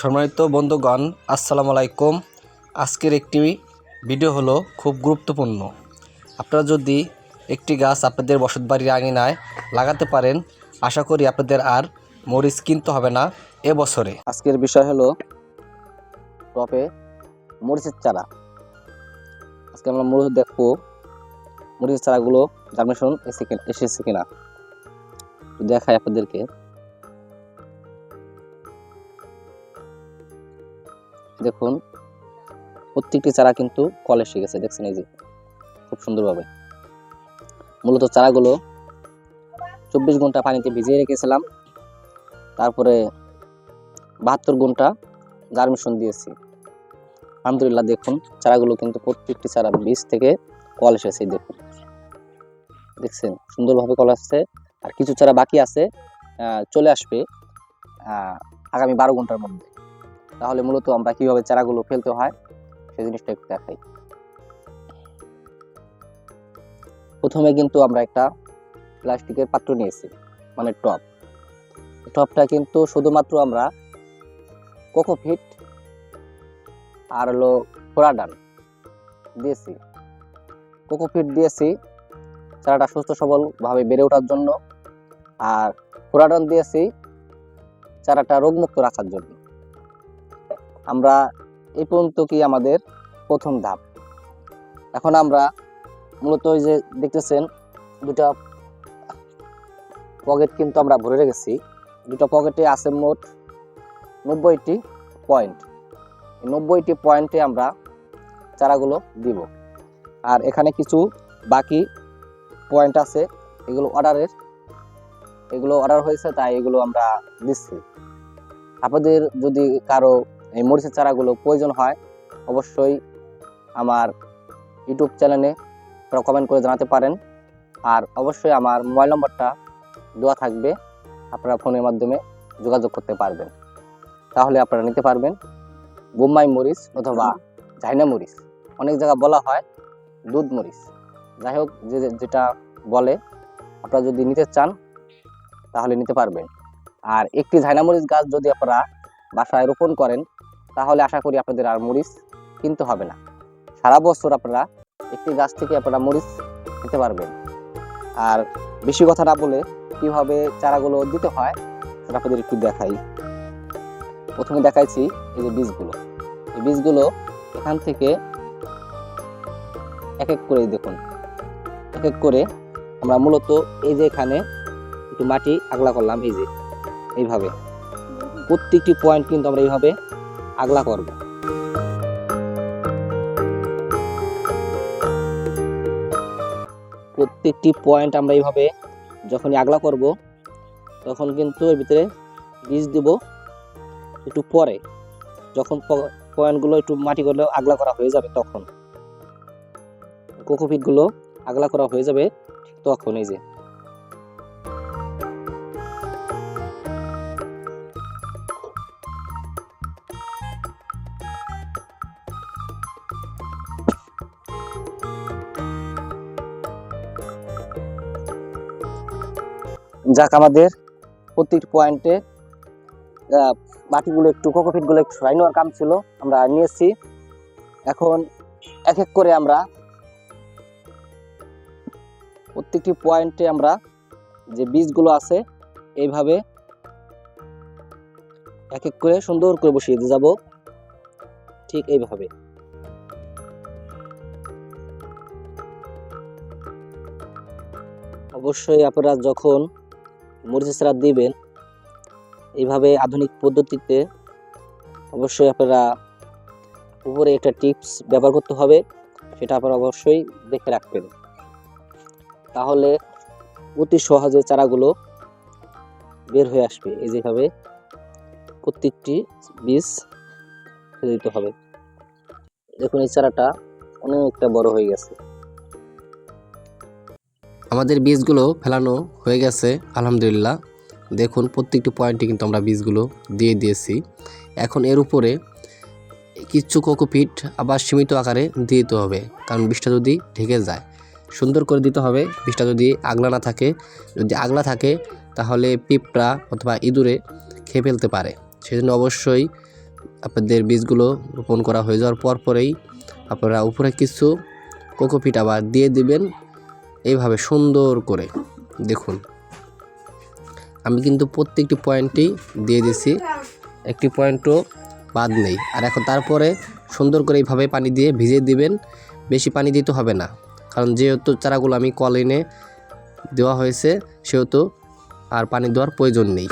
সম্মানিত বন্ধুগণ, আসসালামু আলাইকুম। আজকের একটি ভিডিও হলো খুব গুরুত্বপূর্ণ। আপনারা যদি একটি গাছ আপনাদের বসতবাড়ির আঙিনায় লাগাতে পারেন, আশা করি আপনাদের আর মরিচ কিনতে হবে না এবছরে আজকের বিষয় হলো টপে মরিচের চারা। আজকে আমরা মরিচ দেখব মরিচের চারাগুলো জার্মিনেশন এসেছে কিনা। দেখাই আপনাদেরকে। দেখুন, প্রত্যেকটি চারা কিন্তু কল এসে গেছে, দেখছেন এই যে, খুব সুন্দরভাবে। মূলত চারাগুলো চব্বিশ ঘণ্টা পানিতে ভিজিয়ে রেখেছিলাম, তারপরে বাহাত্তর ঘণ্টা জার্মিশন দিয়েছি। আলহামদুলিল্লাহ দেখুন, চারাগুলো কিন্তু প্রত্যেকটি চারা বীজ থেকে কল এসেছে দেখুন। দেখছেন, সুন্দরভাবে কল আসছে, আর কিছু চারা বাকি আছে চলে আসবে আগামী বারো ঘণ্টার মধ্যে। তাহলে মূলত আমরা কীভাবে চারাগুলো ফেলতে হয় সেই জিনিসটা একটু দেখাই। প্রথমে কিন্তু আমরা একটা প্লাস্টিকের পাত্র নিয়েছি মানে টপ টপটা কিন্তু শুধুমাত্র আমরা কোকোফিট আর হলো ফোরাডান দিয়েছি। কোকোফিট দিয়েছি, চারাটা সুস্থ সবলভাবে বেড়ে ওঠার জন্য। আর ফোরাডান দিয়েছি, চারাটা রোগমুক্ত রাখার জন্য। আমরা এই পর্যন্ত কি আমাদের প্রথম ধাপ। এখন আমরা মূলত ওই যে দেখতেছেন দুটা পকেট কিন্তু আমরা ভরে রেখেছি। দুটো পকেটে আছে মোট নব্বইটি পয়েন্ট নব্বইটি পয়েন্টে আমরা চারাগুলো দিব। আর এখানে কিছু বাকি পয়েন্ট আছে, এগুলো অর্ডারের এগুলো অর্ডার হয়েছে, তাই এগুলো আমরা দিচ্ছি। আপনাদের যদি কারও এই মরিচের চারাগুলো প্রয়োজন হয়, অবশ্যই আমার ইউটিউব চ্যানেলে আপনারা কমেন্ট করে জানাতে পারেন। আর অবশ্যই আমার মোবাইল নম্বরটা দেওয়া থাকবে, আপনারা ফোনের মাধ্যমে যোগাযোগ করতে পারবেন। তাহলে আপনারা নিতে পারবেন বোম্বাই মরিচ অথবা ঝাইনা মরিচ। অনেক জায়গা বলা হয় দুধ মরিচ। যাই হোক যে যেটা বলে, আপনারা যদি নিতে চান, তাহলে নিতে পারবেন। আর একটি ঝাইনা মরিচ গাছ যদি আপনারা বাসায় রোপণ করেন তাহলে আশা করি আপনাদের আর মরিচ কিনতে হবে না। সারা বছর আপনারা একটি গাছ থেকে আপনারা মরিচ নিতে পারবেন। আর বেশি কথা না বলে কীভাবে চারাগুলো দিতে হয় সেটা আপনাদের একটু দেখাই। প্রথমে দেখাইছি এই যে বীজগুলো। এই বীজগুলো এখান থেকে এক এক করে দেখুন। এক এক করে আমরা মূলত এই যে এখানে একটু মাটি আগলা করলাম, এই যে এইভাবে। প্রত্যেকটি পয়েন্ট কিন্তু আমরা এইভাবে আগলা করব। প্রত্যেকটি পয়েন্ট আমরা এইভাবে যখনই আগলা করব, তখন কিন্তু এর ভিতরে বীজ দিব একটু পরে। যখন পয়েন্টগুলো একটু মাটি করলে আগলা করা হয়ে যাবে তখন। কোকোপিটগুলো আগলা করা হয়ে যাবে তখন, এই যে। যাক, আমাদের প্রত্যেকটি পয়েন্টে মাটিগুলো একটু, কোকোপিটগুলো একটু সরাই নেওয়ার কাম ছিল। আমরা নিয়েছি এখন এক এক করে আমরা প্রত্যেকটি পয়েন্টে আমরা যে বীজগুলো আছে, এইভাবে এক এক করে সুন্দর করে বসিয়ে দিয়ে যাব। ঠিক এইভাবে। অবশ্যই আপনারা যখন মরিচের চারা দিবেন। এইভাবে আধুনিক পদ্ধতিতে অবশ্যই আপনারা উপরে একটা টিপস ব্যবহার করতে হবে, সেটা আপনারা অবশ্যই দেখে রাখবেন। তাহলে অতি সহজে চারাগুলো বের হয়ে আসবে। এই যেভাবে প্রত্যেকটি বীজ ফেলে দিতে হবে। দেখুন, এই চারাটা অনেকটা বড় হয়ে গেছে। আমাদের বীজগুলো ফেলানো হয়ে গেছে, আলহামদুলিল্লাহ। দেখুন, প্রত্যেকটি পয়েন্টে কিন্তু আমরা বীজগুলো দিয়ে দিয়েছি। এখন এর উপরে কিছু কোকোপিট আবার সীমিত আকারে দিয়ে দিতে হবে, কারণ বীজটা যদি ঢেকে যায়। সুন্দর করে দিতে হবে বীজটা যদি আগলা না থাকে। যদি আগলা থাকে, তাহলে পিঁপড়া অথবা ইঁদুরে খেয়ে ফেলতে পারে। সেজন্য অবশ্যই আপনাদের বীজগুলো রোপণ করা হয়ে যাওয়ার পর পরেই আপনারা উপরে কিছু কোকোপিট আবার দিয়ে দিবেন। এইভাবে সুন্দর করে, দেখুন। আমি কিন্তু প্রত্যেকটি পয়েন্টেই দিয়ে দিছি একটি পয়েন্টও বাদ নেই। আর এখন তারপরে সুন্দর করে এইভাবে পানি দিয়ে ভিজিয়ে দিবেন, বেশি পানি দিতে হবে না। কারণ যেহেতু চারাগুলো আমি কল এনে দেওয়া হয়েছে, সেহেতু আর পানি দেওয়ার প্রয়োজন নেই।